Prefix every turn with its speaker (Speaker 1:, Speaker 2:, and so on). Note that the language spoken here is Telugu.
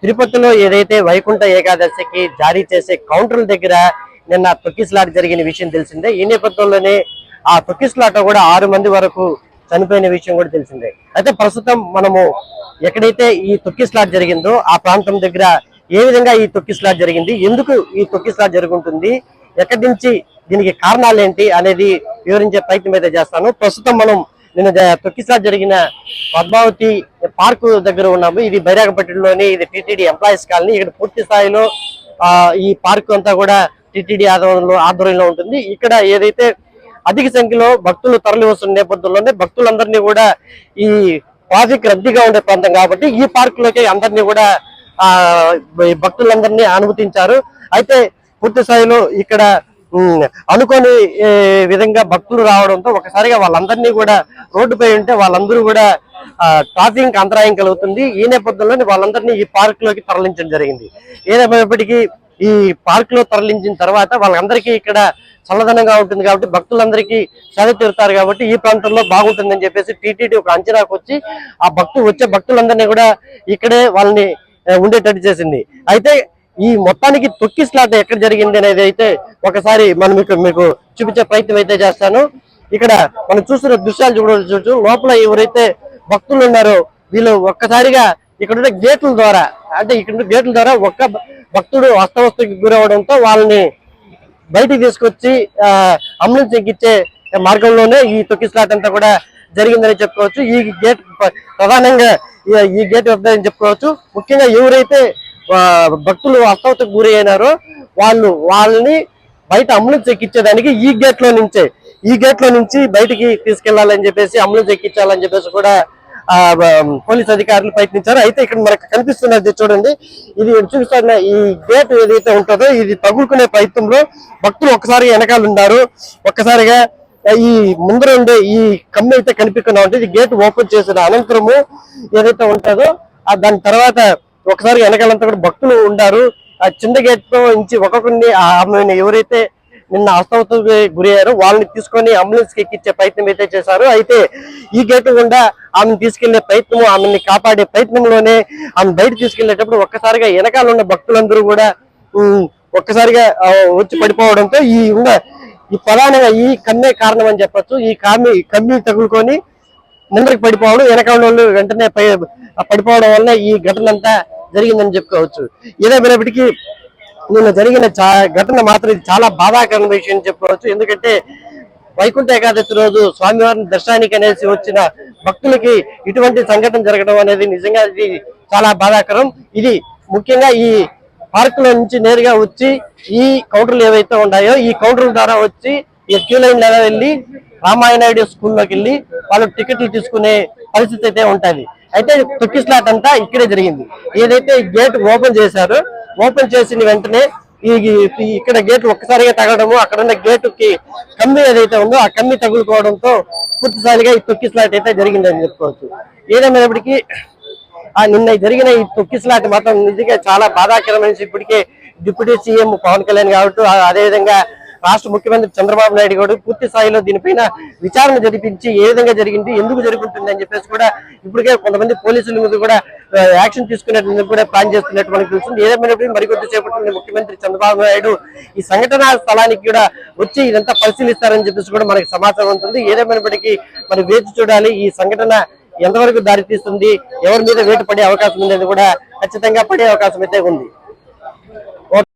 Speaker 1: తిరుపతిలో ఏదైతే వైకుంఠ ఏకాదశికి జారీ చేసే కౌంటర్ల దగ్గర నిన్న తొక్కిసలాట జరిగిన విషయం తెలిసిందే. ఈ నేపథ్యంలోనే ఆ తొక్కిసలాట కూడా ఆరు మంది వరకు చనిపోయిన విషయం కూడా తెలిసిందే. అయితే ప్రస్తుతం మనము ఎక్కడైతే ఈ తొక్కిసలాట జరిగిందో ఆ ప్రాంతం దగ్గర ఏ విధంగా ఈ తొక్కిసలాట జరిగింది ఎందుకు ఈ తొక్కిసలాట జరుగుతుంది ఎక్కడి నుంచి దీనికి కారణాలు ఏంటి అనేది వివరించే ప్రయత్నం అయితే చేస్తాను. ప్రస్తుతం మనం నిన్న జ- జరిగిన పద్మావతి పార్కు దగ్గర ఉన్నాము. ఇది బైరాగపట్టిలోని ఇది టిటిడి ఎంప్లాయీస్ కాలనీ. ఇక్కడ పూర్తి స్థాయిలో ఈ పార్కు అంతా కూడా టిటిడి ఆధ్వర్యంలో ఆధ్వర్యంలో ఉంటుంది. ఇక్కడ ఏదైతే అధిక సంఖ్యలో భక్తులు తరలి వస్తున్న నేపథ్యంలోనే భక్తులందరినీ కూడా ఈ ట్రాఫిక్ రద్దీగా ఉండే ప్రాంతం కాబట్టి ఈ పార్కులోకి అందరినీ కూడా ఆ ఈ భక్తులందరినీ అనుమతించారు. అయితే పూర్తి స్థాయిలో ఇక్కడ అనుకోని విధంగా భక్తులు రావడంతో ఒకసారిగా వాళ్ళందరినీ కూడా రోడ్డుపై ఉంటే వాళ్ళందరూ కూడా ట్రాఫిక్ అంతరాయం కలుగుతుంది. ఈ నేపథ్యంలోనే వాళ్ళందరినీ ఈ పార్క్లోకి తరలించడం జరిగింది. ఏదేమైనప్పటికీ ఈ పార్క్లో తరలించిన తర్వాత వాళ్ళందరికీ ఇక్కడ చల్లదనంగా ఉంటుంది కాబట్టి భక్తులందరికీ సరి తీరుతారు కాబట్టి ఈ ప్రాంతంలో బాగుంటుందని చెప్పేసి టీటీడీ ఒక అంచనాకు వచ్చి ఆ భక్తులు వచ్చే భక్తులందరినీ కూడా ఇక్కడే వాళ్ళని ఉండేటట్టు చేసింది. అయితే ఈ మొత్తానికి తొక్కిస్లాట ఎక్కడ జరిగింది అనేది అయితే ఒకసారి మనం మీకు మీకు చూపించే ప్రయత్నం అయితే చేస్తాను. ఇక్కడ మనం చూస్తున్న దృశ్యాలు చూడవచ్చు లోపల ఎవరైతే భక్తులు ఉన్నారో వీళ్ళు ఒక్కసారిగా ఇక్కడ ఉన్న గేట్ల ద్వారా అంటే ఇక్కడ గేట్ల ద్వారా ఒక్క భక్తుడు అస్తవస్తుకి గురవడంతో వాళ్ళని బయటికి తీసుకొచ్చి ఆ, అంబులెన్స్ ఎక్కిచ్చే మార్గంలోనే ఈ తొక్కిసలాట అంతా కూడా జరిగిందని చెప్పుకోవచ్చు. ఈ గేట్ ప్రధానంగా ఈ- గేట్ వద్దని చెప్పుకోవచ్చు. ముఖ్యంగా ఎవరైతే భక్తులు అస్తవతకు గురి అయినారో వాళ్ళు వాళ్ళని బయట అంబులెన్స్ ఎక్కించేదానికి ఈ గేట్లో నుంచే ఈ గేట్లో నుంచి బయటికి తీసుకెళ్ళాలని చెప్పేసి అంబులెన్స్ ఎక్కించాలని చెప్పేసి కూడా ఆ పోలీస్ అధికారులు ప్రయత్నించారు. అయితే ఇక్కడ మనకు కనిపిస్తున్నది చూడండి ఇది చూపిస్తున్న ఈ గేట్ ఏదైతే ఉంటుందో ఇది తగులుకునే ప్రయత్నంలో భక్తులు ఒక్కసారి వెనకాల ఉన్నారు ఒక్కసారిగా ఈ ముందర ఉండే ఈ కమ్మి అయితే కనిపించకుండా ఉంటుంది ఇది గేట్ ఓపెన్ చేసిన అనంతరము ఏదైతే ఉంటుందో ఆ దాని తర్వాత ఒకసారి వెనకాలంతా కూడా భక్తులు ఉండారు. ఆ చిన్న గేట్తో నుంచి ఒక్కొక్కరిని ఆ ఆమెను ఎవరైతే నిన్న అస్తవతకు గురయ్యారో వాళ్ళని తీసుకొని అంబులెన్స్కి ఎక్కించే ప్రయత్నం అయితే చేశారు అయితే ఈ గేటు గుండా ఆమెను తీసుకెళ్ళే ప్రయత్నం ఆమెని కాపాడే ప్రయత్నంలోనే ఆమె బయట తీసుకెళ్ళేటప్పుడు ఒక్కసారిగా వెనకాల ఉన్న భక్తులందరూ కూడా ఒక్కసారిగా వచ్చి పడిపోవడంతో ఈ ఉన్న ఈ ప్రధానంగా ఈ కమ్మే కారణం అని చెప్పొచ్చు. ఈ కమ్మి కమ్మి తగులుకొని ముందరికి పడిపోవడం వెనకాల వాళ్ళు వెంటనే పై పడిపోవడం వల్ల ఈ ఘటన అంతా జరిగిందని చెప్పుకోవచ్చు. ఏదేమైనప్పటికీ నిన్న జరిగిన చా ఘటన మాత్రం ఇది చాలా బాధాకరమైన విషయం చెప్పుకోవచ్చు. ఎందుకంటే వైకుంఠ ఏకాదశి రోజు స్వామివారిని దర్శనానికి అనేసి వచ్చిన భక్తులకి ఇటువంటి సంఘటన జరగడం అనేది నిజంగా ఇది చాలా బాధాకరం. ఇది ముఖ్యంగా ఈ పార్క్లో నుంచి నేరుగా వచ్చి ఈ కౌంటర్లు ఏవైతే ఉన్నాయో ఈ కౌంటర్ల ద్వారా వచ్చి ఈ క్యూ లైన్ ద్వారా వెళ్ళి రామాయణాయుడు స్కూల్లోకి వెళ్ళి వాళ్ళు టికెట్లు తీసుకునే పరిస్థితి అయితే ఉంటది. అయితే తొక్కిస్లాట్ అంతా ఇక్కడే జరిగింది. ఏదైతే గేట్ ఓపెన్ చేశారో ఓపెన్ చేసిన వెంటనే ఈ ఇక్కడ గేట్ ఒక్కసారిగా తగలడము అక్కడ ఉన్న గేటు కి కమ్మి ఏదైతే ఉందో ఆ కమ్మి తగులుకోవడంతో పూర్తిసారిగా ఈ తొక్కి స్లాట్ అయితే జరిగిందని చెప్పుకోవచ్చు. ఏదేమైనప్పటికీ ఆ నిన్న జరిగిన ఈ తొక్కి స్లాట్ మాత్రం నిజంగా చాలా బాధాకరమైన ఇప్పటికే డిప్యూటీ సీఎం పవన్ కళ్యాణ్ కావచ్చు అదేవిధంగా రాష్ట్ర ముఖ్యమంత్రి చంద్రబాబు నాయుడు గారు పూర్తి స్థాయిలో దీనిపైన విచారణ జరిపించి ఏ విధంగా జరిగింది ఎందుకు జరుగుతుంది అని చెప్పేసి కూడా ఇప్పటికే కొంతమంది పోలీసుల మీద కూడా యాక్షన్ తీసుకునేందుకు కూడా ప్లాన్ చేస్తున్నట్టు మనకు తెలుస్తుంది. ఏదేమైనప్పటికీ మరికొద్ది సేపట్లో ముఖ్యమంత్రి చంద్రబాబు నాయుడు ఈ సంఘటన స్థలానికి కూడా వచ్చి ఇదంతా పరిశీలిస్తారని చెప్పేసి కూడా మనకి సమాచారం ఉంటుంది. ఏదేమైనప్పటికీ మరి వేచి చూడాలి ఈ సంఘటన ఎంతవరకు దారితీస్తుంది ఎవరి మీద వేటు పడే అవకాశం ఉంది అది కూడా ఖచ్చితంగా పడే అవకాశం అయితే ఉంది.